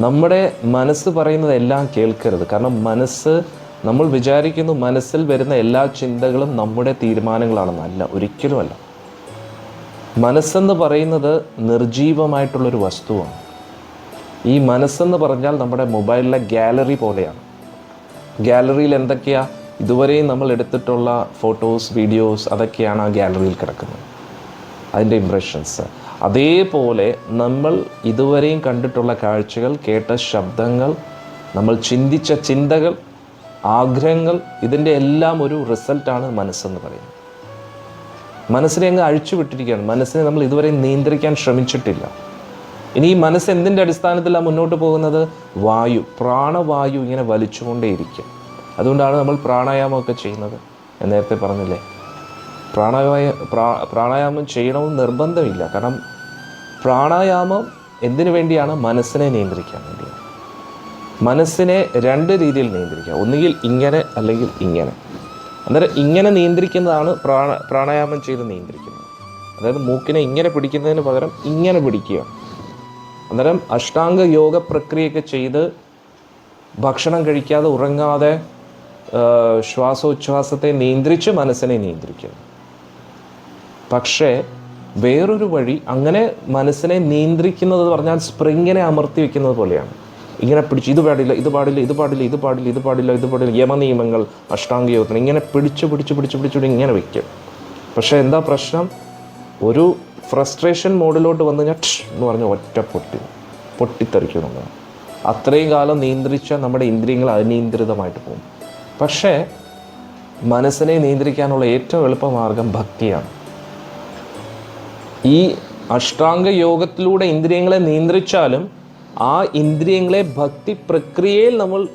നമ്മുടെ മനസ്സ് പറയുന്നത് എല്ലാം കേൾക്കരുത്. കാരണം മനസ്സ് നമ്മൾ വിചാരിക്കുന്നു മനസ്സിൽ വരുന്ന എല്ലാ ചിന്തകളും നമ്മുടെ തീരുമാനങ്ങളാണെന്നല്ല ഒരിക്കലുമല്ല മനസ്സെന്ന് പറയുന്നത് നിർജീവമായിട്ടുള്ളൊരു വസ്തുവാണ്. ഈ മനസ്സെന്ന് പറഞ്ഞാൽ നമ്മുടെ മൊബൈലിലെ ഗാലറി പോലെയാണ്. ഗാലറിയിൽ എന്തൊക്കെയാ? ഇതുവരെയും നമ്മൾ എടുത്തിട്ടുള്ള ഫോട്ടോസ് വീഡിയോസ് അതൊക്കെയാണ് ആ ഗാലറിയിൽ കിടക്കുന്നത്. അതിന്റെ ഇംപ്രഷൻസ് അതേപോലെ നമ്മൾ ഇതുവരെയും കണ്ടിട്ടുള്ള കാഴ്ചകൾ കേട്ട ശബ്ദങ്ങൾ നമ്മൾ ചിന്തിച്ച ചിന്തകൾ ആഗ്രഹങ്ങൾ ഇതിന്റെ എല്ലാം ഒരു റിസൾട്ടാണ് മനസ്സെന്ന് പറയുന്നത്. മനസ്സിനെ അങ്ങ് അഴിച്ചു വിട്ടിരിക്കുകയാണ്. മനസ്സിനെ നമ്മൾ ഇതുവരെ നിയന്ത്രിക്കാൻ ശ്രമിച്ചിട്ടില്ല. ഇനി ഈ മനസ്സ് എന്തിന്റെ അടിസ്ഥാനത്തിലാണ് മുന്നോട്ട് പോകുന്നത്? വായു പ്രാണവായു ഇങ്ങനെ വലിച്ചുകൊണ്ടേയിരിക്കും. അതുകൊണ്ടാണ് നമ്മൾ പ്രാണായാമമൊക്കെ ചെയ്യുന്നത്. നേരത്തെ പറഞ്ഞില്ലേ? പ്രാണായ പ്രാ പ്രാണായാമം ചെയ്യണമെന്ന് നിർബന്ധമില്ല. കാരണം പ്രാണായാമം എന്തിനു വേണ്ടിയാണ് മനസ്സിനെ നിയന്ത്രിക്കാൻ വേണ്ടിയാണ് മനസ്സിനെ രണ്ട് രീതിയിൽ നിയന്ത്രിക്കുക. ഒന്നുകിൽ ഇങ്ങനെ അല്ലെങ്കിൽ ഇങ്ങനെ. അന്നേരം ഇങ്ങനെ നിയന്ത്രിക്കുന്നതാണ് പ്രാണ പ്രാണായാമം ചെയ്ത് നിയന്ത്രിക്കുന്നത്. അതായത് മൂക്കിനെ ഇങ്ങനെ പിടിക്കുന്നതിന് പകരം ഇങ്ങനെ പിടിക്കുക. അന്നേരം അഷ്ടാംഗ യോഗ പ്രക്രിയയൊക്കെ ചെയ്ത് ഭക്ഷണം കഴിക്കാതെ ഉറങ്ങാതെ ശ്വാസോച്ഛ്വാസത്തെ നിയന്ത്രിച്ച് മനസ്സിനെ നിയന്ത്രിക്കുന്നു പക്ഷേ വേറൊരു വഴി അങ്ങനെ മനസ്സിനെ നിയന്ത്രിക്കുന്നത് പറഞ്ഞാൽ സ്പ്രിങ്ങിനെ അമർത്തി വെക്കുന്നത് പോലെയാണ്. ഇങ്ങനെ പിടിച്ച് ഇത് പാടില്ല ഇത് പാടില്ല ഇത് പാടില്ല ഇത് പാടില്ല ഇത് പാടില്ല ഇത് പാടില്ല യമനിയമങ്ങൾ അഷ്ടാംഗ യോഗത്തിന് ഇങ്ങനെ പിടിച്ച് പിടിച്ച് പിടിച്ച് പിടിച്ചിട്ട് ഇങ്ങനെ വയ്ക്കും പക്ഷേ എന്താ പ്രശ്നം? ഒരു ഫ്രസ്ട്രേഷൻ മോഡിലോട്ട് വന്നു കഴിഞ്ഞാൽ എന്ന് പറഞ്ഞ ഒറ്റ പൊട്ടി പൊട്ടിത്തെറിക്കുന്നുണ്ട് അത്രയും കാലം നിയന്ത്രിച്ച നമ്മുടെ ഇന്ദ്രിയങ്ങൾ അനിയന്ത്രിതമായിട്ട് പോകും. പക്ഷേ മനസ്സിനെ നിയന്ത്രിക്കാനുള്ള ഏറ്റവും എളുപ്പമാർഗം ഭക്തിയാണ്. ഈ അഷ്ടാംഗ യോഗത്തിലൂടെ ഇന്ദ്രിയങ്ങളെ നിയന്ത്രിച്ചാലും ആ ഇന്ദ്രിയങ്ങളെ ഭക്തി പ്രക്രിയയിൽ നമ്മൾ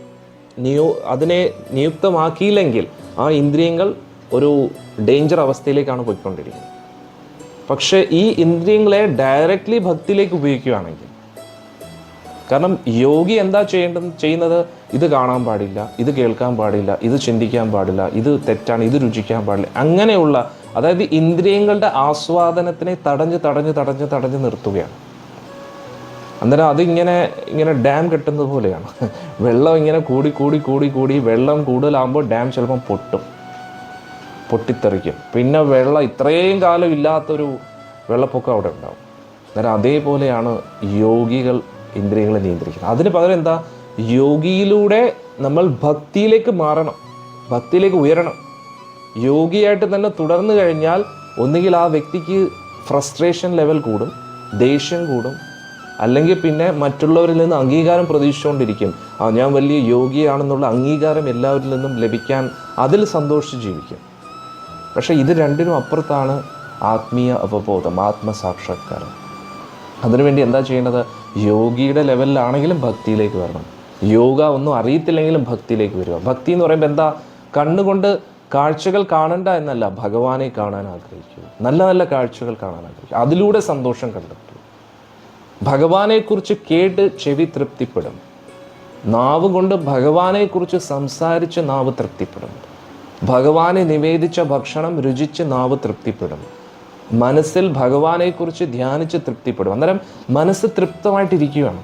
നിയോ അതിനെ നിയുക്തമാക്കിയില്ലെങ്കിൽ ആ ഇന്ദ്രിയങ്ങൾ ഒരു ഡേഞ്ചർ അവസ്ഥയിലേക്കാണ് പോയിക്കൊണ്ടിരിക്കുന്നത്. പക്ഷേ ഈ ഇന്ദ്രിയങ്ങളെ ഡയറക്റ്റ്ലി ഭക്തിയിലേക്ക് ഉപയോഗിക്കുകയാണെങ്കിൽ കാരണം യോഗി എന്താ ചെയ്യേണ്ടത് ചെയ്യുന്നത്? ഇത് കാണാൻ പാടില്ല ഇത് കേൾക്കാൻ പാടില്ല ഇത് ചിന്തിക്കാൻ പാടില്ല ഇത് തെറ്റാണ് ഇത് രുചിക്കാൻ പാടില്ല അങ്ങനെയുള്ള അതായത് ഇന്ദ്രിയങ്ങളുടെ ആസ്വാദനത്തിനെ തടഞ്ഞ് തടഞ്ഞ് തടഞ്ഞ് തടഞ്ഞ് നിർത്തുകയാണ്. അന്നേരം അതിങ്ങനെ ഇങ്ങനെ ഡാം കെട്ടുന്നത് പോലെയാണ്. വെള്ളം ഇങ്ങനെ കൂടി കൂടി കൂടി കൂടി വെള്ളം കൂടുതലാകുമ്പോൾ ഡാം ചിലപ്പം പൊട്ടും. പൊട്ടിത്തെറിക്കും. പിന്നെ വെള്ളം ഇത്രയും കാലം ഇല്ലാത്തൊരു വെള്ളപ്പൊക്കം അവിടെ ഉണ്ടാവും. അന്നേരം അതേപോലെയാണ് യോഗികൾ ഇന്ദ്രിയങ്ങളെ നിയന്ത്രിക്കുന്നത്. അതിന് പകരം എന്താ? യോഗിയിലൂടെ നമ്മൾ ഭക്തിയിലേക്ക് മാറണം. ഭക്തിയിലേക്ക് ഉയരണം. യോഗിയായിട്ട് തന്നെ തുടർന്നു കഴിഞ്ഞാൽ ഒന്നുകിൽ ആ വ്യക്തിക്ക് ഫ്രസ്ട്രേഷൻ ലെവൽ കൂടും ദേഷ്യം കൂടും അല്ലെങ്കിൽ പിന്നെ മറ്റുള്ളവരിൽ നിന്ന് അംഗീകാരം പ്രതീക്ഷിച്ചുകൊണ്ടിരിക്കും. ആ ഞാൻ വലിയ യോഗിയാണെന്നുള്ള അംഗീകാരം എല്ലാവരിൽ നിന്നും ലഭിക്കാൻ അതിൽ സന്തോഷിച്ച് ജീവിക്കും. പക്ഷേ ഇത് രണ്ടിനും അപ്പുറത്താണ് ആത്മീയ അവബോധം ആത്മസാക്ഷാത്കാരം. അതിനുവേണ്ടി എന്താ ചെയ്യേണ്ടത്? യോഗിയുടെ ലെവലിലാണെങ്കിലും ഭക്തിയിലേക്ക് വരണം. യോഗ ഒന്നും അറിയത്തില്ലെങ്കിലും ഭക്തിയിലേക്ക് വരിക. ഭക്തി എന്ന് പറയുമ്പോൾ എന്താ? കണ്ണുകൊണ്ട് കാഴ്ചകൾ കാണണ്ട എന്നല്ല ഭഗവാനെ കാണാൻ ആഗ്രഹിച്ചു. നല്ല നല്ല കാഴ്ചകൾ കാണാൻ ആഗ്രഹിക്കൂ അതിലൂടെ സന്തോഷം കണ്ടെത്തൂ. ഭഗവാനെക്കുറിച്ച് കേട്ട് ചെവി തൃപ്തിപ്പെടും. നാവ് കൊണ്ട് ഭഗവാനെക്കുറിച്ച് സംസാരിച്ച് നാവ് തൃപ്തിപ്പെടും. ഭഗവാനെ നിവേദിച്ച ഭക്ഷണം രുചിച്ച് നാവ് തൃപ്തിപ്പെടും. മനസ്സിൽ ഭഗവാനെക്കുറിച്ച് ധ്യാനിച്ച് തൃപ്തിപ്പെടും. അന്നേരം മനസ്സ് തൃപ്തമായിട്ടിരിക്കുകയാണ്.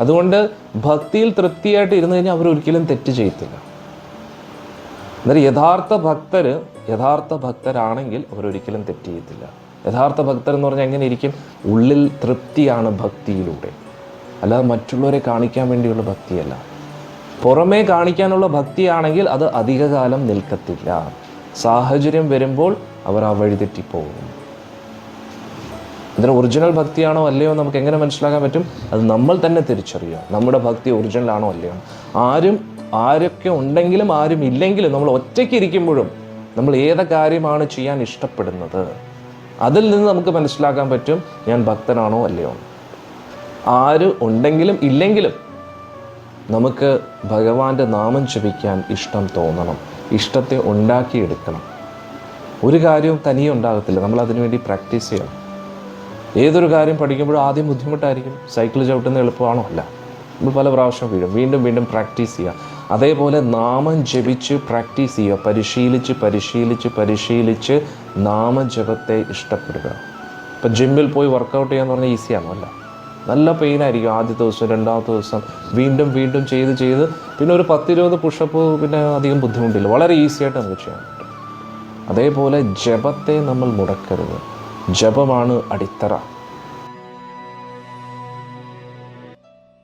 അതുകൊണ്ട് ഭക്തിയിൽ തൃപ്തിയായിട്ട് ഇരുന്ന് കഴിഞ്ഞാൽ അവർ ഒരിക്കലും തെറ്റ് ചെയ്യത്തില്ല. അന്നേരം യഥാർത്ഥ ഭക്തർ യഥാർത്ഥ ഭക്തരാണെങ്കിൽ അവരൊരിക്കലും തെറ്റ് ചെയ്യത്തില്ല. യഥാർത്ഥ ഭക്തർ എന്ന് പറഞ്ഞാൽ എങ്ങനെ ഇരിക്കും? ഉള്ളിൽ തൃപ്തിയാണ് ഭക്തിയിലൂടെ. അല്ലാതെ മറ്റുള്ളവരെ കാണിക്കാൻ വേണ്ടിയുള്ള ഭക്തിയല്ല. പുറമേ കാണിക്കാനുള്ള ഭക്തിയാണെങ്കിൽ അത് അധികകാലം നിൽക്കത്തില്ല. സാഹചര്യം വരുമ്പോൾ അവർ ആ വഴി തെറ്റിപ്പോകും. ഇതിന് ഒറിജിനൽ ഭക്തിയാണോ അല്ലയോ നമുക്ക് എങ്ങനെ മനസ്സിലാക്കാൻ പറ്റും? അത് നമ്മൾ തന്നെ തിരിച്ചറിയുക. നമ്മുടെ ഭക്തി ഒറിജിനൽ ആണോ അല്ലയോ? ആരും ആരൊക്കെ ഉണ്ടെങ്കിലും ആരും ഇല്ലെങ്കിലും നമ്മൾ ഒറ്റയ്ക്ക് ഇരിക്കുമ്പോഴും നമ്മൾ ഏത് കാര്യമാണ് ചെയ്യാൻ ഇഷ്ടപ്പെടുന്നത്? അതിൽ നിന്ന് നമുക്ക് മനസ്സിലാക്കാൻ പറ്റും ഞാൻ ഭക്തനാണോ അല്ലയോ? ആര് ഉണ്ടെങ്കിലും ഇല്ലെങ്കിലും നമുക്ക് ഭഗവാന്റെ നാമം ജപിക്കാൻ ഇഷ്ടം തോന്നണം. ഇഷ്ടത്തെ ഉണ്ടാക്കിയെടുക്കണം. ഒരു കാര്യവും തനിയെ ഉണ്ടാകത്തില്ല. നമ്മൾ അതിനുവേണ്ടി പ്രാക്ടീസ് ചെയ്യണം. ഏതൊരു കാര്യം പഠിക്കുമ്പോഴും ആദ്യം ബുദ്ധിമുട്ടായിരിക്കും. സൈക്കിൾ ചവിട്ടുന്ന എളുപ്പമാണോ? അല്ല. നമ്മൾ പല പ്രാവശ്യം വീഴും. വീണ്ടും വീണ്ടും പ്രാക്ടീസ് ചെയ്യുക. അതേപോലെ നാമം ജപിച്ച് പ്രാക്ടീസ് ചെയ്യുക. പരിശീലിച്ച് പരിശീലിച്ച് പരിശീലിച്ച് നാമജപത്തെ ഇഷ്ടപ്പെടുക. ഇപ്പം ജിമ്മിൽ പോയി വർക്കൗട്ട് ചെയ്യാന്ന് പറഞ്ഞാൽ ഈസിയാണോ അല്ല. നല്ല പെയിനായിരിക്കും ആദ്യത്തെ ദിവസം രണ്ടാമത്തെ ദിവസം. വീണ്ടും വീണ്ടും ചെയ്ത് ചെയ്ത് പിന്നെ ഒരു പത്തിരുപത് പുഷപ്പ് പിന്നെ അധികം ബുദ്ധിമുട്ടില്ല. വളരെ ഈസിയായിട്ട് നമുക്ക് ചെയ്യാൻ പറ്റും. അതേപോലെ ജപത്തെ നമ്മൾ മുടക്കരുത്. ജപമാണ് അടിത്തറ.